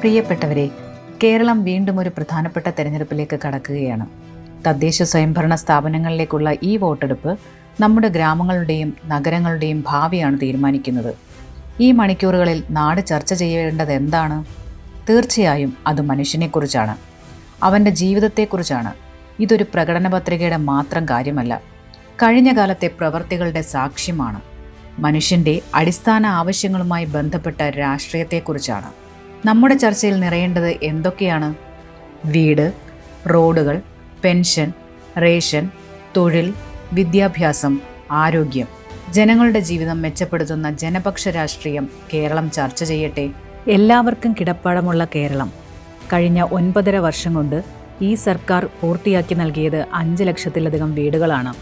പ്രിയപ്പെട്ടവരെ കേരളം വീണ്ടും ഒരു പ്രധാനപ്പെട്ട തെരഞ്ഞെടുപ്പിലേക്ക് കടക്കുകയാണ്. തദ്ദേശ സ്വയംഭരണ സ്ഥാപനങ്ങളിലേക്കുള്ള ഈ വോട്ടെടുപ്പ് നമ്മുടെ ഗ്രാമങ്ങളുടെയും നഗരങ്ങളുടെയും ഭാവിയാണ് തീരുമാനിക്കുന്നത്. ഈ മണിക്കൂറുകളിൽ നാട് ചർച്ച ചെയ്യേണ്ടത് എന്താണ് തീർച്ചയായും അത് മനുഷ്യനെക്കുറിച്ചാണ്. അവന്റെ ജീവിതത്തെക്കുറിച്ചാണ്. ഇതൊരു പ്രകടന പത്രികയുടെ മാത്രം കാര്യമല്ല. കഴിഞ്ഞ കാലത്തെ പ്രവർത്തികളുടെ സാക്ഷ്യമാണ്. മനുഷ്യന്റെ അടിസ്ഥാന ആവശ്യങ്ങളുമായി ബന്ധപ്പെട്ട രാഷ്ട്രീയത്തെക്കുറിച്ചാണ്. നമ്മുടെ ചർച്ചയിൽ നിറയേണ്ടത് എന്തൊക്കെയാണ്? വീട് റോഡുകൾ പെൻഷൻ റേഷൻ തൊഴിൽ വിദ്യാഭ്യാസം ആരോഗ്യം. ജനങ്ങളുടെ ജീവിതം മെച്ചപ്പെടുത്തുന്ന ജനപക്ഷ രാഷ്ട്രീയം കേരളം ചർച്ച ചെയ്യട്ടെ. എല്ലാവർക്കും കിടപ്പാടമുള്ള കേരളം. കഴിഞ്ഞ ഒൻപതര വർഷം കൊണ്ട് ഈ സർക്കാർ പൂർത്തിയാക്കി നൽകിയത് അഞ്ച് ലക്ഷത്തിലധികം വീടുകളാണ്.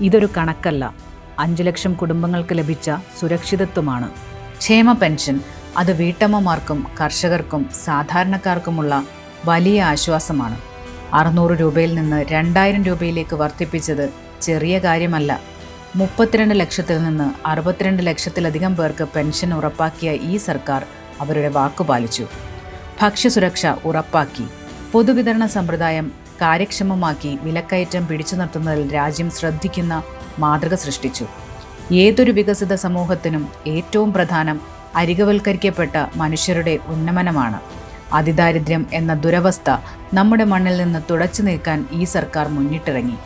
ഇതൊരു കണക്കല്ല. അഞ്ചു ലക്ഷം കുടുംബങ്ങൾക്ക് ലഭിച്ച സുരക്ഷിതത്വമാണ്. ക്ഷേമ പെൻഷൻ അത് വീട്ടമ്മമാർക്കും കർഷകർക്കും സാധാരണക്കാർക്കുമുള്ള വലിയ ആശ്വാസമാണ്. അറുന്നൂറ് രൂപയിൽ നിന്ന് രണ്ടായിരം രൂപയിലേക്ക് വർദ്ധിപ്പിച്ചത് ചെറിയ കാര്യമല്ല. മുപ്പത്തിരണ്ട് ലക്ഷത്തിൽ നിന്ന് അറുപത്തിരണ്ട് ലക്ഷത്തിലധികം പേർക്ക് പെൻഷൻ ഉറപ്പാക്കിയ ഈ സർക്കാർ അവരുടെ വാക്കുപാലിച്ചു ഭക്ഷ്യസുരക്ഷ ഉറപ്പാക്കി. പൊതുവിതരണ സമ്പ്രദായം കാര്യക്ഷമമാക്കി വിലക്കയറ്റം പിടിച്ചു നിർത്തുന്നതിൽ രാജ്യം ശ്രദ്ധിക്കുന്ന മാതൃക സൃഷ്ടിച്ചു. ഏതൊരു വികസിത സമൂഹത്തിനും ഏറ്റവും പ്രധാനം അരികവൽക്കരിക്കപ്പെട്ട മനുഷ്യരുടെ ഉന്നമനമാണ്. അതിദാരിദ്ര്യം എന്ന ദുരവസ്ഥ നമ്മുടെ മണ്ണിൽ നിന്ന് തുടച്ചു നീക്കാൻ ഈ സർക്കാർ മുന്നിട്ടിറങ്ങി.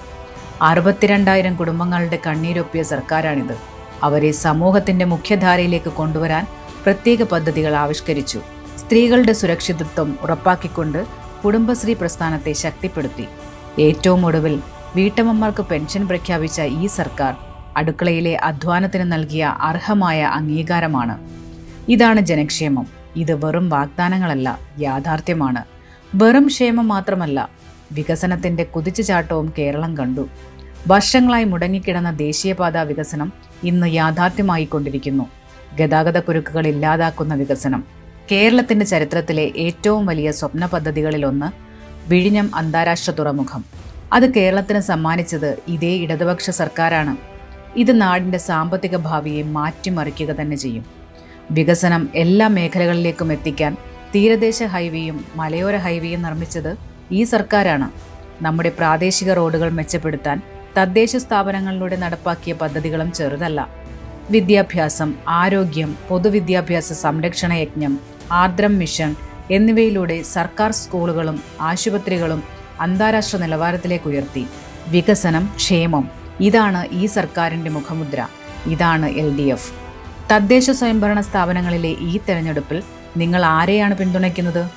അറുപത്തിരണ്ടായിരം കുടുംബങ്ങളുടെ കണ്ണീരൊപ്പിയ സർക്കാരാണിത്. അവരെ സമൂഹത്തിന്റെ മുഖ്യധാരയിലേക്ക് കൊണ്ടുവരാൻ പ്രത്യേക പദ്ധതികൾ ആവിഷ്കരിച്ചു. സ്ത്രീകളുടെ സുരക്ഷിതത്വം ഉറപ്പാക്കിക്കൊണ്ട് കുടുംബശ്രീ പ്രസ്ഥാനത്തെ ശക്തിപ്പെടുത്തി. ഏറ്റവും ഒടുവിൽ വീട്ടമ്മമാർക്ക് പെൻഷൻ പ്രഖ്യാപിച്ച ഈ സർക്കാർ അടുക്കളയിലെ അധ്വാനത്തിന് നൽകിയ അർഹമായ അംഗീകാരമാണ്. ഇതാണ് ജനക്ഷേമം. ഇത് വെറും വാഗ്ദാനങ്ങളല്ല യാഥാർത്ഥ്യമാണ്. വെറും ക്ഷേമം മാത്രമല്ല വികസനത്തിന്റെ കുതിച്ചുചാട്ടവും കേരളം കണ്ടു. വർഷങ്ങളായി മുടങ്ങിക്കിടന്ന ദേശീയപാത വികസനം ഇന്ന് യാഥാർത്ഥ്യമായിക്കൊണ്ടിരിക്കുന്നു. ഗതാഗത കുരുക്കുകൾ ഇല്ലാതാക്കുന്ന വികസനം കേരളത്തിന്റെ ചരിത്രത്തിലെ ഏറ്റവും വലിയ സ്വപ്ന പദ്ധതികളിലൊന്ന് വിഴിഞ്ഞം അന്താരാഷ്ട്ര തുറമുഖം. അത് കേരളത്തിന് സമ്മാനിച്ചത് ഇതേ ഇടതുപക്ഷ സർക്കാരാണ്. ഇത് നാടിന്റെ സാമ്പത്തിക ഭാവിയെ മാറ്റിമറിക്കുക തന്നെ ചെയ്യും. വികസനം എല്ലാ മേഖലകളിലേക്കും എത്തിക്കാൻ തീരദേശ ഹൈവേയും മലയോര ഹൈവേയും നിർമ്മിച്ചത് ഈ സർക്കാരാണ്. നമ്മുടെ പ്രാദേശിക റോഡുകൾ മെച്ചപ്പെടുത്താൻ തദ്ദേശ സ്ഥാപനങ്ങളിലൂടെ നടപ്പാക്കിയ പദ്ധതികളും ചെറുതല്ല. വിദ്യാഭ്യാസം ആരോഗ്യം പൊതുവിദ്യാഭ്യാസ സംരക്ഷണ യജ്ഞം ആർദ്രം മിഷൻ എന്നിവയിലൂടെ സർക്കാർ സ്കൂളുകളും ആശുപത്രികളും അന്താരാഷ്ട്ര നിലവാരത്തിലേക്ക് ഉയർത്തി. വികസനം ക്ഷേമം ഇതാണ് ഈ സർക്കാരിന്റെ മുഖമുദ്ര. ഇതാണ് എൽ ഡി എഫ്. തദ്ദേശ സ്വയംഭരണ സ്ഥാപനങ്ങളിലെ ഈ തെരഞ്ഞെടുപ്പിൽ നിങ്ങൾ ആരെയാണ് പിന്തുണയ്ക്കുന്നത്?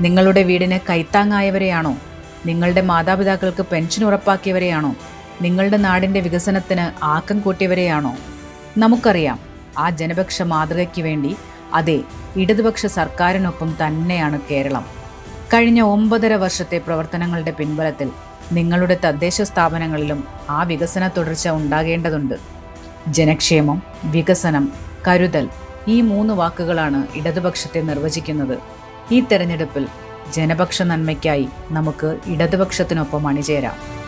നിങ്ങളുടെ വീടിന് കൈത്താങ്ങായവരെയാണോ? നിങ്ങളുടെ മാതാപിതാക്കൾക്ക് പെൻഷൻ ഉറപ്പാക്കിയവരെയാണോ? നിങ്ങളുടെ നാടിന്റെ വികസനത്തിന് ആക്കം കൂട്ടിയവരെയാണോ? നമുക്കറിയാം ആ ജനപക്ഷ മാതൃകയ്ക്ക് വേണ്ടി അതെ ഇടതുപക്ഷ സർക്കാരിനൊപ്പം തന്നെയാണ് കേരളം. കഴിഞ്ഞ ഒമ്പതര വർഷത്തെ പ്രവർത്തനങ്ങളുടെ പിൻബലത്തിൽ നിങ്ങളുടെ തദ്ദേശ സ്ഥാപനങ്ങളിലും ആ വികസന തുടർച്ച ഉണ്ടാകേണ്ടതുണ്ട്. ജനക്ഷേമം വികസനം കരുതൽ. ഈ മൂന്ന് വാക്കുകളാണ് ഇടതുപക്ഷത്തെ നിർവചിക്കുന്നത്. ഈ തെരഞ്ഞെടുപ്പിൽ ജനപക്ഷ നന്മയ്ക്കായി നമുക്ക് ഇടതുപക്ഷത്തിനൊപ്പം അണിചേരാം.